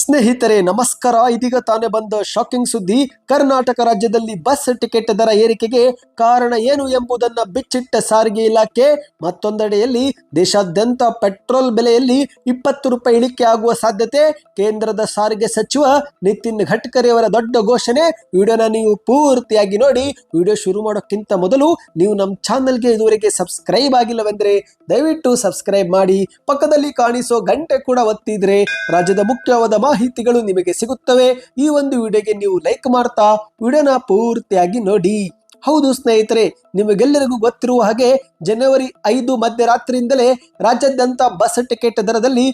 ಸ್ನೇಹಿತರೆ, ನಮಸ್ಕಾರ. ಇದೀಗ ತಾನೇ ಬಂದ ಶಾಕಿಂಗ್ ಸುದ್ದಿ. ಕರ್ನಾಟಕ ರಾಜ್ಯದಲ್ಲಿ ಬಸ್ ಟಿಕೆಟ್ ದರ ಏರಿಕೆಗೆ ಕಾರಣ ಏನು ಎಂಬುದನ್ನ ಬಿಚ್ಚಿಟ್ಟ ಸಾರಿಗೆ ಇಲಾಖೆ. ಮತ್ತೊಂದೆಡೆಯಲ್ಲಿ ದೇಶಾದ್ಯಂತ ಪೆಟ್ರೋಲ್ ಬೆಲೆಯಲ್ಲಿ ಇಪ್ಪತ್ತು ರೂಪಾಯಿ ಇಳಿಕೆ ಆಗುವ ಸಾಧ್ಯತೆ. ಕೇಂದ್ರದ ಸಾರಿಗೆ ಸಚಿವ ನಿತಿನ್ ಗಡ್ಕರಿ ಅವರ ದೊಡ್ಡ ಘೋಷಣೆ. ವಿಡಿಯೋನ ನೀವು ಪೂರ್ತಿಯಾಗಿ ನೋಡಿ. ವಿಡಿಯೋ ಶುರು ಮಾಡೋಕ್ಕಿಂತ ಮೊದಲು ನೀವು ನಮ್ಮ ಚಾನಲ್ಗೆ ಇದುವರೆಗೆ ಸಬ್ಸ್ಕ್ರೈಬ್ ಆಗಿಲ್ಲವೆಂದ್ರೆ ದಯವಿಟ್ಟು ಸಬ್ಸ್ಕ್ರೈಬ್ ಮಾಡಿ. ಪಕ್ಕದಲ್ಲಿ ಕಾಣಿಸೋ ಗಂಟೆ ಕೂಡ ಒತ್ತಿದ್ರೆ ರಾಜ್ಯದ ಮುಖ್ಯವಾದ ಮಾಹಿತಿಗಳು ನಿಮಗೆ ಸಿಗುತ್ತವೆ. ಈ ಒಂದು ವಿಡಿಯೋಗೆ ನೀವು ಲೈಕ್ ಮಾಡ್ತಾ ವಿಡಿಯೋನ ಪೂರ್ತಿಯಾಗಿ ನೋಡಿ. ಹೌದು ಸ್ನೇಹಿತರೆ, ನಿಮಗೆಲ್ಲರಿಗೂ ಗೊತ್ತಿರುವ ಹಾಗೆ ಜನವರಿ ಐದು ಮಧ್ಯರಾತ್ರಿಯಿಂದಲೇ ರಾಜ್ಯಾದ್ಯಂತ ಬಸ್ ಟಿಕೆಟ್ ದರದಲ್ಲಿ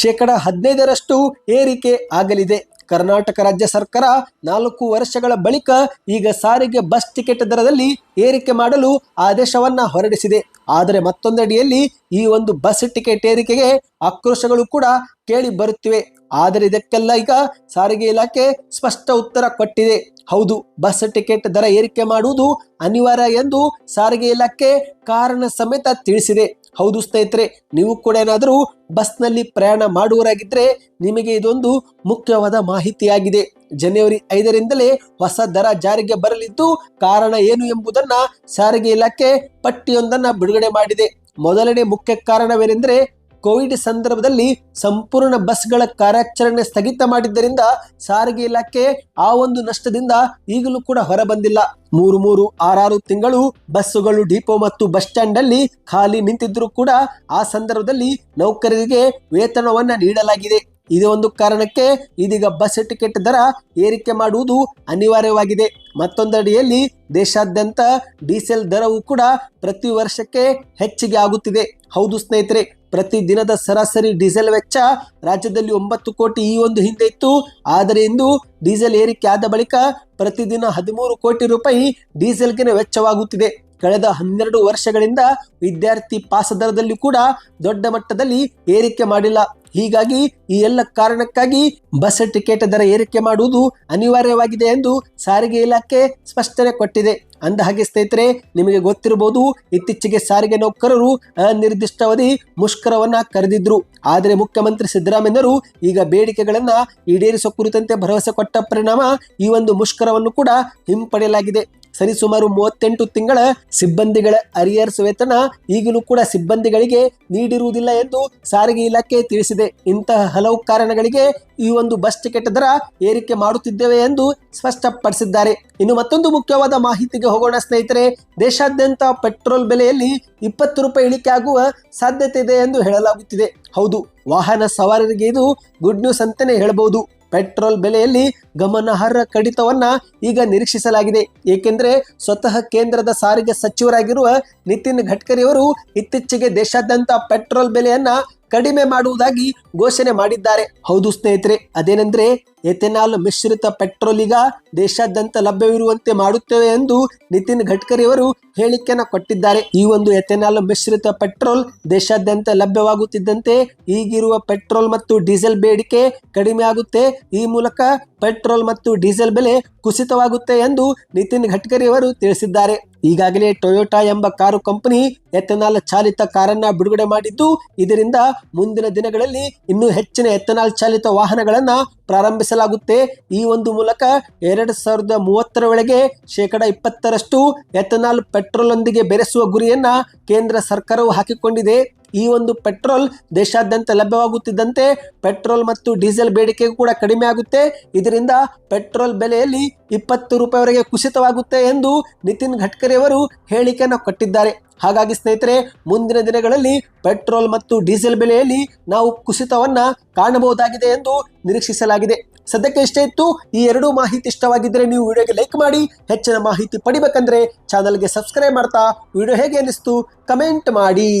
ಶೇಕಡ ಹದಿನೈದರಷ್ಟು ಏರಿಕೆ ಆಗಲಿದೆ. ಕರ್ನಾಟಕ ರಾಜ್ಯ ಸರ್ಕಾರ ನಾಲ್ಕು ವರ್ಷಗಳ ಬಳಿಕ ಈಗ ಸಾರಿಗೆ ಬಸ್ ಟಿಕೆಟ್ ದರದಲ್ಲಿ ಏರಿಕೆ ಮಾಡಲು ಆದೇಶವನ್ನ ಹೊರಡಿಸಿದೆ. ಆದರೆ ಮತ್ತೊಂದಡಿಯಲ್ಲಿ ಈ ಒಂದು ಬಸ್ ಟಿಕೆಟ್ ಏರಿಕೆಗೆ ಆಕ್ರೋಶಗಳು ಕೂಡ ಕೇಳಿ ಬರುತ್ತಿವೆ. ಆದರೆ ಇದಕ್ಕೆಲ್ಲ ಈಗ ಸಾರಿಗೆ ಇಲಾಖೆ ಸ್ಪಷ್ಟ ಉತ್ತರ ಕೊಟ್ಟಿದೆ. ಹೌದು, ಬಸ್ ಟಿಕೆಟ್ ದರ ಏರಿಕೆ ಮಾಡುವುದು ಅನಿವಾರ್ಯ ಎಂದು ಸಾರಿಗೆ ಇಲಾಖೆ ಕಾರಣ ಸಮೇತ ತಿಳಿಸಿದೆ. ಹೌದು ಸ್ನೇಹಿತರೆ, ನೀವು ಕೂಡ ಏನಾದರೂ ಬಸ್ನಲ್ಲಿ ಪ್ರಯಾಣ ಮಾಡುವರಾಗಿದ್ದರೆ ನಿಮಗೆ ಇದೊಂದು ಮುಖ್ಯವಾದ ಮಾಹಿತಿಯಾಗಿದೆ. ಜನವರಿ ಐದರಿಂದಲೇ ಹೊಸ ದರ ಜಾರಿಗೆ ಬರಲಿದ್ದು ಕಾರಣ ಏನು ಎಂಬುದನ್ನ ಸಾರಿಗೆ ಇಲಾಖೆ ಪಟ್ಟಿಯೊಂದನ್ನು ಬಿಡುಗಡೆ ಮಾಡಿದೆ. ಮೊದಲನೇ ಮುಖ್ಯ ಕಾರಣವೇನೆಂದರೆ ಕೋವಿಡ್ ಸಂದರ್ಭದಲ್ಲಿ ಸಂಪೂರ್ಣ ಬಸ್ಗಳ ಕಾರ್ಯಾಚರಣೆ ಸ್ಥಗಿತ ಮಾಡಿದ್ದರಿಂದ ಸಾರಿಗೆ ಇಲಾಖೆ ಆ ಒಂದು ನಷ್ಟದಿಂದ ಈಗಲೂ ಕೂಡ ಹೊರಬಂದಿಲ್ಲ. ಮೂರು ಮೂರು ಆರಾರು ತಿಂಗಳು ಬಸ್ಸುಗಳು, ಡಿಪೋ ಮತ್ತು ಬಸ್ ಸ್ಟ್ಯಾಂಡ್ ಅಲ್ಲಿ ಖಾಲಿ ನಿಂತಿದ್ರೂ ಕೂಡ ಆ ಸಂದರ್ಭದಲ್ಲಿ ನೌಕರರಿಗೆ ವೇತನವನ್ನ ನೀಡಲಾಗಿದೆ. ಇದೇ ಒಂದು ಕಾರಣಕ್ಕೆ ಇದೀಗ ಬಸ್ ಟಿಕೆಟ್ ದರ ಏರಿಕೆ ಮಾಡುವುದು ಅನಿವಾರ್ಯವಾಗಿದೆ. ಮತ್ತೊಂದಡಿಯಲ್ಲಿ ದೇಶಾದ್ಯಂತ ಡೀಸೆಲ್ ದರವು ಕೂಡ ಪ್ರತಿ ವರ್ಷಕ್ಕೆ ಹೆಚ್ಚಿಗೆ ಆಗುತ್ತಿದೆ. ಹೌದು ಸ್ನೇಹಿತರೆ ಪ್ರತಿ ದಿನದ ಸರಾಸರಿ ಡೀಸೆಲ್ ವೆಚ್ಚ ರಾಜ್ಯದಲ್ಲಿ ಒಂಬತ್ತು ಕೋಟಿ ಈ ಒಂದು ಹಿಂದೆ ಇತ್ತು. ಆದರೆ ಇಂದು ಡೀಸೆಲ್ ಏರಿಕೆ ಆದ ಬಳಿಕ ಪ್ರತಿದಿನ ಹದಿಮೂರು ಕೋಟಿ ರೂಪಾಯಿ ಡೀಸೆಲ್ಗೆ ವೆಚ್ಚವಾಗುತ್ತಿದೆ. ಕಳೆದ ಹನ್ನೆರಡು ವರ್ಷಗಳಿಂದ ವಿದ್ಯಾರ್ಥಿ ಪಾಸ ದರದಲ್ಲಿ ಕೂಡ ದೊಡ್ಡ ಮಟ್ಟದಲ್ಲಿ ಏರಿಕೆ ಮಾಡಿಲ್ಲ. ಹೀಗಾಗಿ ಈ ಎಲ್ಲ ಕಾರಣಕ್ಕಾಗಿ ಬಸ್ ಟಿಕೆಟ್ ದರ ಏರಿಕೆ ಮಾಡುವುದು ಅನಿವಾರ್ಯವಾಗಿದೆ ಎಂದು ಸಾರಿಗೆ ಇಲಾಖೆ ಸ್ಪಷ್ಟನೆ ಕೊಟ್ಟಿದೆ. ಅಂದ ಹಾಗೆ ಸ್ನೇಹಿತರೆ, ನಿಮಗೆ ಗೊತ್ತಿರಬಹುದು, ಇತ್ತೀಚೆಗೆ ಸಾರಿಗೆ ನೌಕರರು ಅನಿರ್ದಿಷ್ಟಾವಧಿ ಮುಷ್ಕರವನ್ನ ಕರೆದಿದ್ರು. ಆದರೆ ಮುಖ್ಯಮಂತ್ರಿ ಸಿದ್ದರಾಮಯ್ಯರು ಈಗ ಬೇಡಿಕೆಗಳನ್ನ ಈಡೇರಿಸುವ ಕುರಿತಂತೆ ಭರವಸೆ ಕೊಟ್ಟ ಪರಿಣಾಮ ಈ ಒಂದು ಮುಷ್ಕರವನ್ನು ಕೂಡ ಹಿಂಪಡೆಯಲಾಗಿದೆ. ಸರಿಸುಮಾರು ಮೂವತ್ತೆಂಟು ತಿಂಗಳ ಸಿಬ್ಬಂದಿಗಳ ಅರಿಯರ್ಸ್ ವೇತನ ಈಗಲೂ ಕೂಡ ಸಿಬ್ಬಂದಿಗಳಿಗೆ ನೀಡಿರುವುದಿಲ್ಲ ಎಂದು ಸಾರಿಗೆ ಇಲಾಖೆ ತಿಳಿಸಿದೆ. ಇಂತಹ ಹಲವು ಕಾರಣಗಳಿಗೆ ಈ ಒಂದು ಬಸ್ ಟಿಕೆಟ್ ದರ ಏರಿಕೆ ಮಾಡುತ್ತಿದ್ದೇವೆ ಎಂದು ಸ್ಪಷ್ಟಪಡಿಸಿದ್ದಾರೆ. ಇನ್ನು ಮತ್ತೊಂದು ಮುಖ್ಯವಾದ ಮಾಹಿತಿಗೆ ಹೋಗೋಣ ಸ್ನೇಹಿತರೆ, ದೇಶಾದ್ಯಂತ ಪೆಟ್ರೋಲ್ ಬೆಲೆಯಲ್ಲಿ ಇಪ್ಪತ್ತು ರೂಪಾಯಿ ಇಳಿಕೆ ಆಗುವ ಸಾಧ್ಯತೆ ಇದೆ ಎಂದು ಹೇಳಲಾಗುತ್ತಿದೆ. ಹೌದು, ವಾಹನ ಸವಾರರಿಗೆ ಇದು ಗುಡ್ ನ್ಯೂಸ್ ಅಂತಾನೆ ಹೇಳಬಹುದು ಪೆಟ್ರೋಲ್ ಬೆಲೆಯಲ್ಲಿ ಗಮನಾರ್ಹ ಕಡಿತವನ್ನ ಈಗ ನಿರೀಕ್ಷಿಸಲಾಗಿದೆ. ಏಕೆಂದರೆ ಸ್ವತಃ ಕೇಂದ್ರದ ಸಾರಿಗೆ ಸಚಿವರಾಗಿರುವ ನಿತಿನ್ ಗಡ್ಕರಿ ಅವರು ಇತ್ತೀಚೆಗೆ ದೇಶಾದ್ಯಂತ ಪೆಟ್ರೋಲ್ ಬೆಲೆಯನ್ನ ಕಡಿಮೆ ಮಾಡುವುದಾಗಿ ಘೋಷಣೆ ಮಾಡಿದ್ದಾರೆ. ಹೌದು ಸ್ನೇಹಿತರೆ, ಅದೇನೆಂದ್ರೆ ಎಥೆನಾಲ್ ಮಿಶ್ರಿತ ಪೆಟ್ರೋಲ್ ಈಗ ದೇಶಾದ್ಯಂತ ಲಭ್ಯವಿರುವಂತೆ ಮಾಡುತ್ತೇವೆ ಎಂದು ನಿತಿನ್ ಗಡ್ಕರಿ ಅವರು ಹೇಳಿಕೆಯನ್ನು ಕೊಟ್ಟಿದ್ದಾರೆ. ಈ ಒಂದು ಎಥೆನಾಲ್ ಮಿಶ್ರಿತ ಪೆಟ್ರೋಲ್ ದೇಶಾದ್ಯಂತ ಲಭ್ಯವಾಗುತ್ತಿದ್ದಂತೆ ಈಗಿರುವ ಪೆಟ್ರೋಲ್ ಮತ್ತು ಡೀಸೆಲ್ ಬೇಡಿಕೆ ಕಡಿಮೆ ಆಗುತ್ತೆ. ಈ ಮೂಲಕ ಪೆಟ್ರೋಲ್ ಮತ್ತು ಡೀಸೆಲ್ ಬೆಲೆ ಕುಸಿತವಾಗುತ್ತೆ ಎಂದು ನಿತಿನ್ ಗಡ್ಕರಿ ಅವರು ತಿಳಿಸಿದ್ದಾರೆ. ಈಗಾಗಲೇ ಟೊಯೋಟಾ ಎಂಬ ಕಾರು ಕಂಪನಿ ಎಥೆನಾಲ್ ಚಾಲಿತ ಕಾರನ್ನ ಬಿಡುಗಡೆ ಮಾಡಿದ್ದು, ಇದರಿಂದ ಮುಂದಿನ ದಿನಗಳಲ್ಲಿ ಇನ್ನೂ ಹೆಚ್ಚಿನ ಎಥೆನಾಲ್ ಚಾಲಿತ ವಾಹನಗಳನ್ನ ಪ್ರಾರಂಭಿಸಲಾಗುತ್ತೆ. ಈ ಒಂದು ಮೂಲಕ ಎರಡ್ ಸಾವಿರದ ಮೂವತ್ತರ ಒಳಗೆ ಶೇಕಡ ಇಪ್ಪತ್ತರಷ್ಟು ಎಥನಾಲ್ ಪೆಟ್ರೋಲ್ ಒಂದಿಗೆ ಬೆರೆಸುವ ಗುರಿಯನ್ನ ಕೇಂದ್ರ ಸರ್ಕಾರವು ಹಾಕಿಕೊಂಡಿದೆ. ಈ ಒಂದು ಪೆಟ್ರೋಲ್ ದೇಶಾದ್ಯಂತ ಲಭ್ಯವಾಗುತ್ತಿದ್ದಂತೆ ಪೆಟ್ರೋಲ್ ಮತ್ತು ಡೀಸೆಲ್ ಬೇಡಿಕೆ ಕೂಡ ಕಡಿಮೆ ಆಗುತ್ತೆ. ಇದರಿಂದ ಪೆಟ್ರೋಲ್ ಬೆಲೆಯಲ್ಲಿ ಇಪ್ಪತ್ತು ರೂಪಾಯಿವರೆಗೆ ಕುಸಿತವಾಗುತ್ತೆ ಎಂದು ನಿತಿನ್ ಗಡ್ಕರಿ ಅವರು ಹೇಳಿಕೆಯನ್ನು ಕೊಟ್ಟಿದ್ದಾರೆ. ಹಾಗಾಗಿ ಸ್ನೇಹಿತರೆ, ಮುಂದಿನ ದಿನಗಳಲ್ಲಿ ಪೆಟ್ರೋಲ್ ಮತ್ತು ಡೀಸೆಲ್ ಬೆಲೆಯಲ್ಲಿ ನಾವು ಕುಸಿತವನ್ನ ಕಾಣಬಹುದಾಗಿದೆ ಎಂದು ನಿರೀಕ್ಷಿಸಲಾಗಿದೆ. ಸದ್ಯಕ್ಕೆ ಇಷ್ಟೇ ಇತ್ತು. ಈ ಎರಡೂ ಮಾಹಿತಿ ಇಷ್ಟವಾಗಿದ್ದರೆ ನೀವು ವಿಡಿಯೋಗೆ ಲೈಕ್ ಮಾಡಿ, ಹೆಚ್ಚಿನ ಮಾಹಿತಿ ಪಡಿಬೇಕಂದ್ರೆ ಚಾನಲ್ಗೆ ಸಬ್ಸ್ಕ್ರೈಬ್ ಮಾಡ್ತಾ, ವಿಡಿಯೋ ಹೇಗೆ ಅನ್ನಿಸ್ತು ಕಮೆಂಟ್ ಮಾಡಿ.